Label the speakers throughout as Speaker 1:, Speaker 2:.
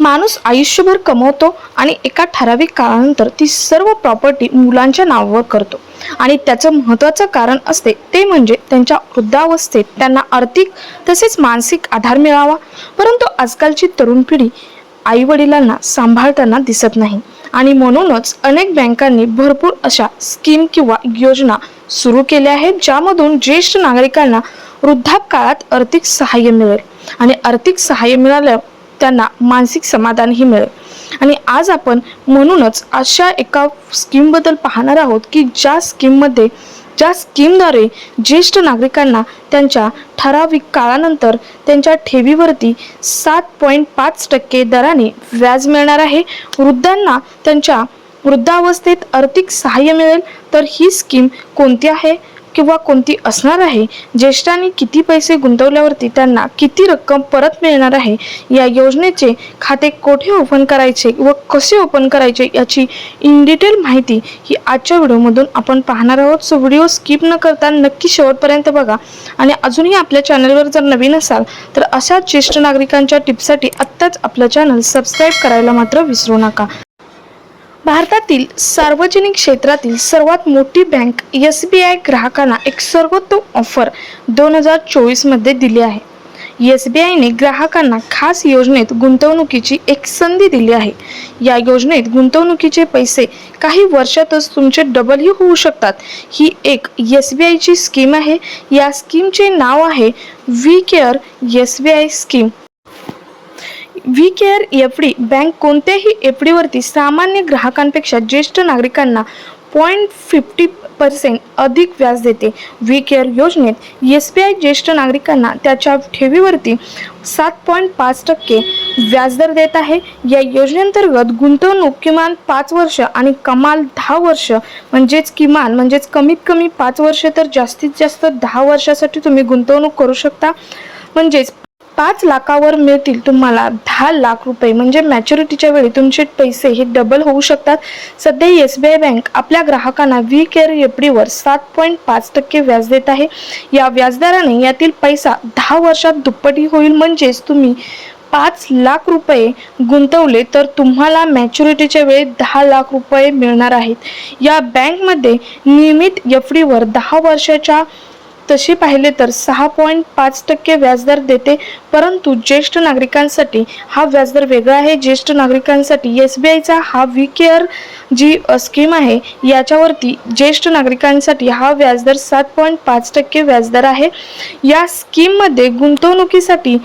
Speaker 1: माणूस आयुष्यभर कमवतो आणि एका ठराविक काळानंतर ती सर्व प्रॉपर्टी मुलांच्या नावावर करतो. आणि त्याचं महत्त्वाचं कारण असते ते म्हणजे त्यांच्या वृद्धावस्थेत त्यांना आर्थिक तसेच मानसिक आधार मिळावा. परंतु आजकालची तरुण पिढी आई वडिलांना सांभाळताना दिसत नाही. आणि म्हणूनच अनेक बँकांनी भरपूर अशा स्कीम किंवा योजना सुरू केल्या आहेत ज्यामधून ज्येष्ठ नागरिकांना वृद्धापकाळात आर्थिक सहाय्य मिळेल. आणि आर्थिक सहाय्य मिळालं त्यांना मानसिक समाधानही मिळेल. आणि आज आपण म्हणूनच अशा एका स्कीमबद्दल पाहणार आहोत की ज्या स्कीममध्ये ज्या स्कीमद्वारे ज्येष्ठ नागरिकांना त्यांच्या ठराविक काळानंतर त्यांच्या ठेवीवरती सात पॉईंट पाच टक्के दराने व्याज मिळणार आहे. वृद्धांना त्यांच्या वृद्धावस्थेत आर्थिक सहाय्य मिळेल. तर ही स्कीम कोणती आहे? किंवा कोणती असणार आहे? ज्येष्ठांनी किती पैसे गुंतवल्यावरती त्यांना किती रक्कम परत मिळणार आहे? या योजनेचे खाते कोठे ओपन करायचे व कसे ओपन करायचे याची इन डिटेल माहिती ही आजच्या व्हिडिओमधून आपण पाहणार आहोत. सो व्हिडिओ स्किप न करता नक्की शेवटपर्यंत बघा. आणि अजूनही आपल्या चॅनलवर जर नवीन असाल तर अशा ज्येष्ठ नागरिकांच्या टिप्ससाठी आत्ताच आपलं चॅनल सबस्क्राईब करायला मात्र विसरू नका. भारतातील सार्वजनिक क्षेत्रातील सर्वात मोठी बँक एस बी आय ग्राहकांना एक सर्वोत्तम ऑफर दोन हजार चोवीसमध्ये दिली आहे. एस बी आयने ग्राहकांना खास योजनेत गुंतवणुकीची एक संधी दिली आहे. या योजनेत गुंतवणुकीचे पैसे काही वर्षातच तुमचे डबलही होऊ शकतात. ही एक एस बी आयची स्कीम आहे. या स्कीमचे नाव आहे we care S B I scheme we care F D bank कोणत्याही एफ डीवरती सामान्य ग्राहकांपेक्षा ज्येष्ठ नागरिकांना पॉईंट फिफ्टी पर्सेंट अधिक व्याज देते. व्ही केअर योजनेत एस बी आय ज्येष्ठ नागरिकांना त्याच्या ठेवीवरती सात पॉईंट पाच टक्के व्याजदर देत आहे. या योजनेअंतर्गत गुंतवणूक किमान पाच वर्ष आणि कमाल दहा वर्ष म्हणजेच किमान म्हणजेच कमीत कमी पाच वर्ष तर जास्तीत जास्त दहा वर्षासाठी तुम्ही गुंतवणूक करू शकता. म्हणजेच पाच लाखावर मिळतील तुम्हाला दहा लाख रुपये. म्हणजे मॅच्युरिटीच्या वेळी तुमचे पैसे हे डबल होऊ शकतात. सध्या एस बी आय बँक आपल्या ग्राहकांना व्ही केअर एफ डीवर सात पॉईंट पाच टक्के व्याज देत आहे. या व्याजदराने यातील पैसा दहा वर्षात दुप्पटी होईल. म्हणजेच तुम्ही पाच लाख रुपये गुंतवले तर तुम्हाला मॅच्युरिटीच्या वेळी दहा लाख रुपये मिळणार आहेत. या बँकमध्ये नियमित एफ डीवर दहा वर्षाच्या तसे पाहिले तर सहा पॉईंट पाच टक्के व्याजदर देते. परंतु ज्येष्ठ नागरिकांसाठी हा व्याजदर वेगळा आहे. ज्येष्ठ नागरिकांसाठी एस बी आयचा हा वी केअर जी स्कीम आहे याच्यावरती ज्येष्ठ नागरिकांसाठी हा व्याजदर सात पॉईंट पाच टक्के व्याजदर आहे. या स्कीममध्ये गुंतवणुकीसाठी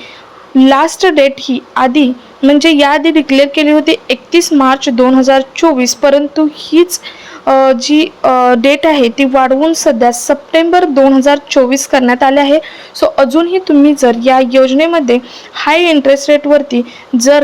Speaker 1: लास्ट डेट ही आधी म्हणजे याआधी डिक्लेअर केली होती एकतीस मार्च दोन हजार चोवीस परंतु हीच जी डेट आहे ती वाढवून सध्या सप्टेंबर दोन हजार चोवीस करण्यात आले आहे. सो अजूनही तुम्ही जर या योजनेमध्ये हाय इंटरेस्ट रेटवरती जर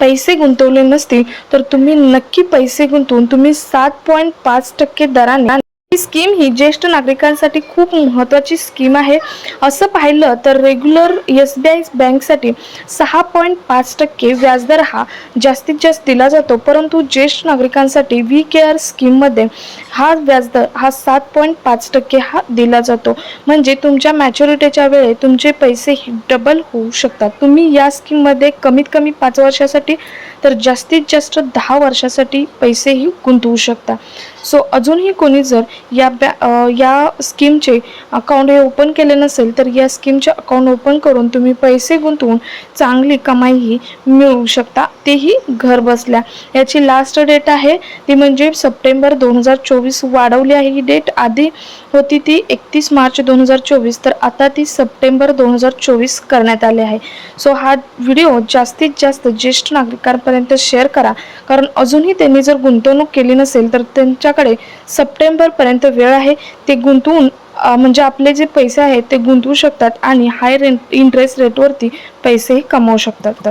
Speaker 1: पैसे गुंतवले नसतील तर तुम्ही नक्की पैसे गुंतवून तुम्ही सात पॉईंट पाच टक्के दराने ही स्कीम ही ज्येष्ठ नागरिकांसाठी खूप महत्त्वाची स्कीम आहे. असं पाहिलं तर रेग्युलर एस बी आय बँकसाठी सहा पॉईंट पाच टक्के व्याजदर हा जास्तीत जास्त दिला जातो. परंतु ज्येष्ठ नागरिकांसाठी व्ही केअर स्कीममध्ये हा व्याजदर हा सात पॉईंट पाच टक्के हा दिला जातो. म्हणजे तुमच्या मॅच्युरिटीच्या वेळी तुमचे पैसे डबल होऊ शकतात. तुम्ही या स्कीममध्ये कमीत कमी पाच वर्षासाठी तर जास्तीत जास्त दहा वर्षासाठी पैसेही गुंतवू शकता. सो अजूनही कोणी जर या बॅ या स्कीमचे अकाउंट हे ओपन केले नसेल तर या स्कीमचे अकाउंट ओपन करून तुम्ही पैसे गुंतवून चांगली कमाईही मिळवू शकता. तेही घर बसल्या. याची लास्ट डेट आहे. ती म्हणजे सप्टेंबर दोन हजार चोवीस वाढवली आहे. ही डेट आधी होती ती एकतीस मार्च दोन हजार चोवीस. तर आता ती सप्टेंबर दोन हजार चोवीस करण्यात आली आहे. सो हा व्हिडिओ जास्तीत जास्त ज्येष्ठ नागरिकांपर्यंत शेअर करा. कारण अजूनही त्यांनी जर गुंतवणूक केली नसेल तर त्यांच्याकडे सप्टेंबरपर्यंत वेळ आहे ते गुंतवून म्हणजे आपले जे पैसे आहेत ते गुंतवू शकतात आणि हाय रेंट इंटरेस्ट रेटवरती पैसेही कमावू शकतात.